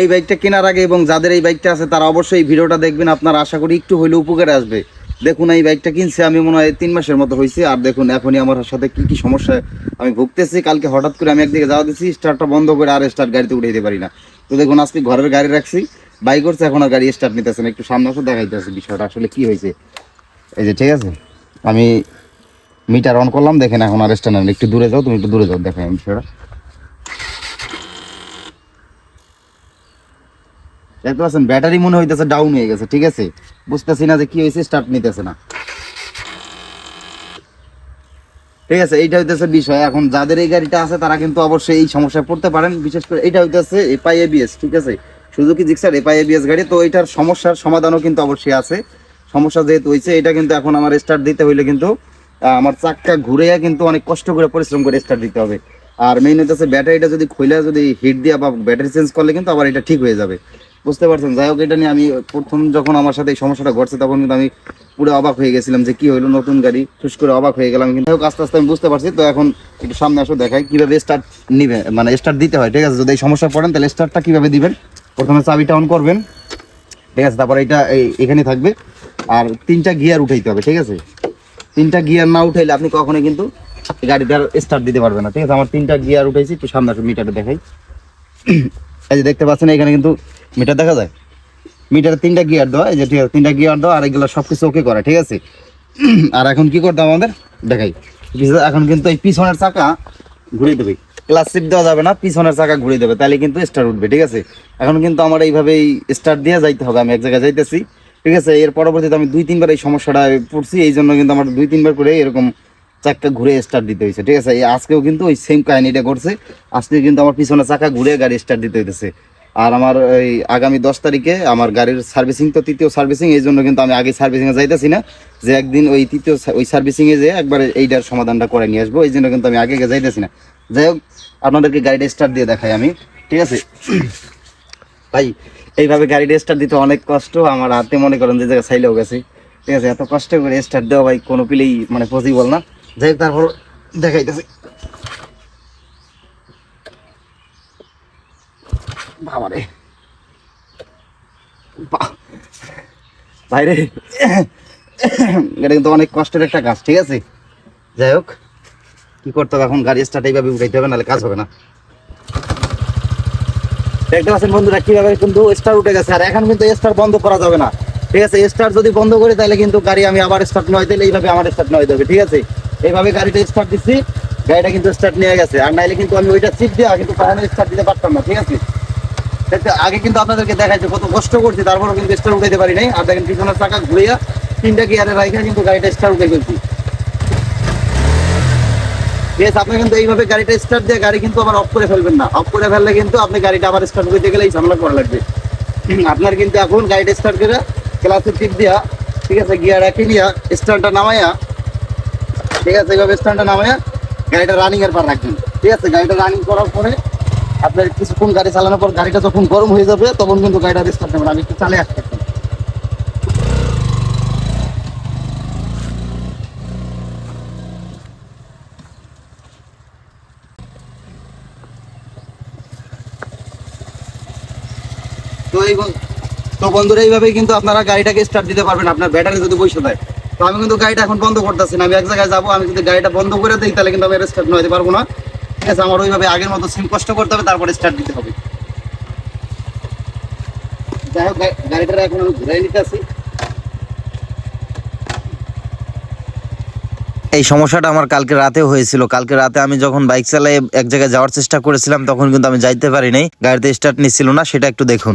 এই বাইকটা কেনার আগে এবং যাদের এই বাইকটা আছে, তারা অবশ্যই এই ভিডিওটা দেখবেন। আপনার আশা করি একটু হইলে উপকারে আসবে। দেখুন, এই বাইকটা কিনছে, আমি মনে হয় তিন মাসের মতো হয়েছে আর দেখুন, এখনই আমার সাথে কি কি সমস্যা আমি ভুগতেছি। কালকে হঠাৎ করে আমি একদিকে যাওয়া দিচ্ছি স্টার্টটা বন্ধ করে আর স্টার্ট গাড়িতে উঠে দিতে পারি না। তো দেখুন, আজকে ঘরের গাড়ি রাখছি বাইক করছে, এখন আর গাড়ি স্টার্ট নিতেছে না। একটু সামনে আসে, দেখাইতেছে বিষয়টা, আসলে কি হয়েছে। এই যে, ঠিক আছে? আমি মিটার অন করলাম, দেখেন এখন আর স্টার্ট একটু দূরে যাও, তুমি একটু দূরে যাও দেখেন বিষয়টা। দেখতে পাচ্ছেন, ব্যাটারি মনে হইতেছে ডাউন হয়ে গেছে, ঠিক আছে? বুঝতেছি না যে কি হয়েছে স্টার্ট নিতেছে না। ঠিক আছে, এইটা হইতেছে বিষয়। এখন যাদের এই গাড়িটা আছে, তারা কিন্তু অবশ্যই এই সমস্যায় পড়তে পারেন। বিশেষ করে এটা হইতেছে এপাই এবিএস ঠিক আছে? সুজুকি জিক্সার এপাই এবিএস গাড়ি, তো এটার সমস্যার সমাধানও কিন্তু অবশ্যই আছে। সমস্যা যেহেতু হয়েছে এটা কিন্তু এখন আমার স্টার্ট দিতে হইলে কিন্তু আমার চাক্কা ঘুরে কিন্তু অনেক কষ্ট করে পরিশ্রম করে স্টার্ট দিতে হবে। আর মেইন হইতেছে ব্যাটারিটা যদি খুলে যদি হিট দিয়ে বা ব্যাটারি চেঞ্জ করলে কিন্তু আবার এটা ঠিক হয়ে যাবে। বুঝতে পারছেন? যাই হোক, এটা নিয়ে আমি প্রথম যখন আমার সাথে এই সমস্যাটা ঘটছে, তখন কিন্তু আমি পুরো অবাক হয়ে গেছিলাম যে কি হলো নতুন গাড়ি। ঠুস করে অবাক হয়ে গেলাম। কিন্তু আস্তে আস্তে আমি বুঝতে পারছি। তো এখন একটু সামনে আসো, দেখাই কীভাবে স্টার্ট নিবে। মানে স্টার্ট দিতে হয়, ঠিক আছে? যদি এই সমস্যা পড়েন, তাহলে স্টার্টটা কীভাবে দিবেন? প্রথমে চাবিটা অন করবেন। ঠিক আছে? তারপর এটা এখানে থাকবে। আর তিনটা গিয়ার উঠাইতে হবে, ঠিক আছে? তিনটা গিয়ার না উঠাইলে আপনি কখনোই কিন্তু গাড়িটার স্টার্ট দিতে পারবেন না, ঠিক আছে? আমার তিনটা গিয়ার উঠেছি একটু সামনে আসো মিটারটা দেখাই। এই যে দেখতে পাচ্ছেন, এখানে কিন্তু মিটার দেখা যায়? মিটারে তিনটা গিয়ার দেওয়া, এই যে ঠিক আছে, তিনটা গিয়ার দেওয়া, আর এগুলো সব কিছু ওকে করা, ঠিক আছে? আর এখন কি করতে আমাদের? দেখাই। এখন কিন্তু এই পিছনের চাকা ঘুরিয়ে দেবে। ক্লাস শিপ দেওয়া যাবে না, পিছনের চাকা ঘুরিয়ে দেবে, তাহলে কিন্তু স্টার্ট উঠবে, ঠিক আছে? এখন কিন্তু আমার এইভাবেই স্টার্ট দিয়ে যাইতে হবে, আমি এক জায়গায় যাইতেছি, ঠিক আছে? এর পরবর্তীতে আমি দুই, তিনবার এই সমস্যাটা পড়ছি, এই জন্য কিন্তু আমার দুই, তিনবার করে এরকম চাকা ঘুরে স্টার্ট দিতে হয়েছে, ঠিক আছে? আজকেও কিন্তু ওই সেম কাহিনিটা করছে আজকে কিন্তু আমার পিছনে চাকা ঘুরে গাড়ি স্টার্ট দিতে হইতেছে। আর আমার এই আগামী দশ তারিখে আমার গাড়ির সার্ভিসিং তো তৃতীয় সার্ভিসিং, এই জন্য কিন্তু আমি আগে সার্ভিসিং এ যাইতেছি না। যে একদিন ওই তৃতীয় ওই সার্ভিসিং এ যে একবার এইটার সমাধানটা করে নিয়ে আসব, এই জন্য কিন্তু আমি আগে আগে যাইতেছি না। যাই হোক, আপনাদেরকে গাড়িটা স্টার্ট দিয়ে দেখাই আমি, ঠিক আছে? ভাই, এইভাবে গাড়িটা স্টার্ট দিতে অনেক কষ্ট, আমার হাতে মনে করেন যে জায়গায় সাইলেও গেছে। ঠিক আছে, এত কষ্ট করে স্টার্ট দেওয়া ভাই, কোনো পিলেই মানে পসিবল না। যাই হোক, তারপর দেখাইতেছি। বাবারে। ভাইরে এটা কিন্তু অনেক কষ্টের একটা কাজ, ঠিক আছে? যাই হোক, কি করতে এখন? গাড়ি স্টার্ট এইভাবে উঠাইতে হবে, নাহলে কাজ হবে না। দেখতে পাচ্ছেন বন্ধুরা কীভাবে কিন্তু স্টার উঠে গেছে, আর এখন কিন্তু স্টার বন্ধ করা যাবে না। ঠিক আছে স্টার যদি বন্ধ করি, তাহলে কিন্তু গাড়ি আমি আবার স্টার্ট নয় দিলে এইভাবে আমার স্টার্ট নয় দেবে ঠিক আছে? এইভাবে গাড়িটা স্টার্ট দিচ্ছি, গাড়িটা কিন্তু স্টার্ট নিয়ে গেছে। আর নাইলে কিন্তু আমি ওইটা চিপ দিয়ে কিন্তু ফাইনাল স্টার্ট দিতে পারতাম না, ঠিক আছে? আগে কিন্তু আপনাদেরকে দেখাইছে, কত কষ্ট করছি, তারপরেও কিন্তু স্টার উঠাইতে পারি নাই। আর দেখেন পিছনের চাকা ঘুরিয়া তিনটা গিয়ারে রাখা কিন্তু গাড়িটা স্টার উঠে ফেলছি। আছে আপনি কিন্তু এইভাবে গাড়িটা স্টার্ট দিয়ে গাড়ি কিন্তু আবার অফ করে ফেলবেন না। অফ করে ফেললে কিন্তু আপনি গাড়িটা আবার স্টার্ট করতে গেলে এই ঝামেলা করা লাগবে। আপনার কিন্তু এখন গাড়িটা স্টার্ট করে ক্লাসে টিপ দিয়া, ঠিক আছে গিয়ার রাখি নিয়া স্ট্যান্ডটা নামাইয়া, ঠিক আছে, এইভাবে স্ট্যান্ডটা নামাইয়া গাড়িটা রানিং এর পর রাখবেন। ঠিক আছে, গাড়িটা রানিং করার পরে আপনার কিছুক্ষণ গাড়ি চালানোর পর গাড়িটা যখন গরম হয়ে যাবে, তখন কিন্তু গাড়িটা স্টার্ট নেবেন। আমি একটু চালিয়ে আসতে তো বন্ধুরা, এইভাবেই কিন্তু আপনারা গাড়িটাকে স্টার্ট দিতে পারবেন আপনার ব্যাটারি যদি বসে দেয় তো আমি কিন্তু গাড়িটা এখন বন্ধ করতেছি না। আমি এক জায়গায় যাব, আমি যদি গাড়িটা বন্ধ করে দিই, তাহলে কিন্তু আমি স্টার্ট নিতে পারব না। আমার ওইভাবে আগের মতো কষ্ট করতে হবে, তারপরে স্টার্ট দিতে হবে। যাই হোক গাড়িটা এখন আমি নিতে আসি এই সমস্যাটা আমার কালকে রাতে হয়েছিল। কালকে রাতে আমি যখন বাইক চালাই এক জায়গায় যাওয়ার চেষ্টা করেছিলাম, তখন কিন্তু আমি যাইতে পারি নাই। গাড়িতে স্টার্ট নিচ্ছিল না, সেটা একটু দেখুন।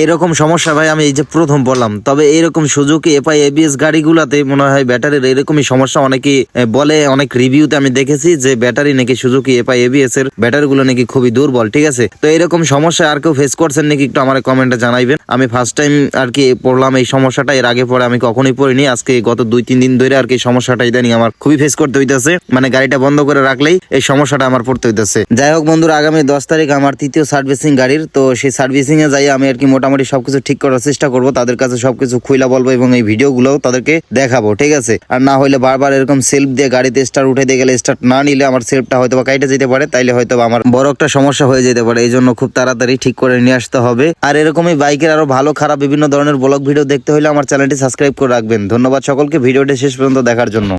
এইরকম সমস্যা ভাই, আমি এই যে প্রথম বললাম। তবে এইরকম সুজুকি এফআই, এবিএস গাড়িগুলাতে মনে হয় ব্যাটারির এরকমই সমস্যা। অনেকে বলে, অনেক রিভিউতে আমি দেখেছি যে ব্যাটারি নাকি সুজুকি এফআই এবিএস এর ব্যাটারি গুলো নাকি খুবই দুর্বল, ঠিক আছে? তো এরকম সমস্যা আর কেউ ফেস করছেন নাকি একটু আমার কমেন্টে জানাইবেন। আমি ফার্স্ট টাইম আর কি পড়লাম এই সমস্যাটা, এর আগে পরে আমি কখনোই পড়িনি। আজকে গত দুই, তিন দিন ধরে আর কি সমস্যাটা ইদানিং আমার খুবই ফেস করতে হইতেছে। মানে গাড়িটা বন্ধ করে রাখলেই এই সমস্যাটা আমার পড়তে হইতেছে। যাই হোক বন্ধুরা, আগামী দশ তারিখ আমার তৃতীয় সার্ভিসিং গাড়ির। তো সেই সার্ভিসিং এ যাই আমি আর কি মোটামুটি সবকিছু ঠিক করার চেষ্টা করব, তাদের কাছে সবকিছু খুইলা বলব এবং এই ভিডিওগুলো তাদেরকে দেখাবো, ঠিক আছে? আর না হলে বারবার এরকম সেলফ দিয়ে গাড়িতে স্টার্ট উঠে দিয়ে গেলে স্টার্ট না নিলে আমার সেলফটা হয়তো বা কাইটে যেতে পারে, তাইলে হয়তো আমার বড় একটা সমস্যা হয়ে যেতে পারে এই জন্য খুব তাড়াতাড়ি ঠিক করে নিয়ে আসতে হবে। আর এরকমই বাইকের আরও ভালো, খারাপ বিভিন্ন ধরনের ব্লগ ভিডিও দেখতে হলে আমার চ্যানেলটি সাবস্ক্রাইব করে রাখবেন। ধন্যবাদ সকলকে, ভিডিওটি শেষ পর্যন্ত দেখার জন্য।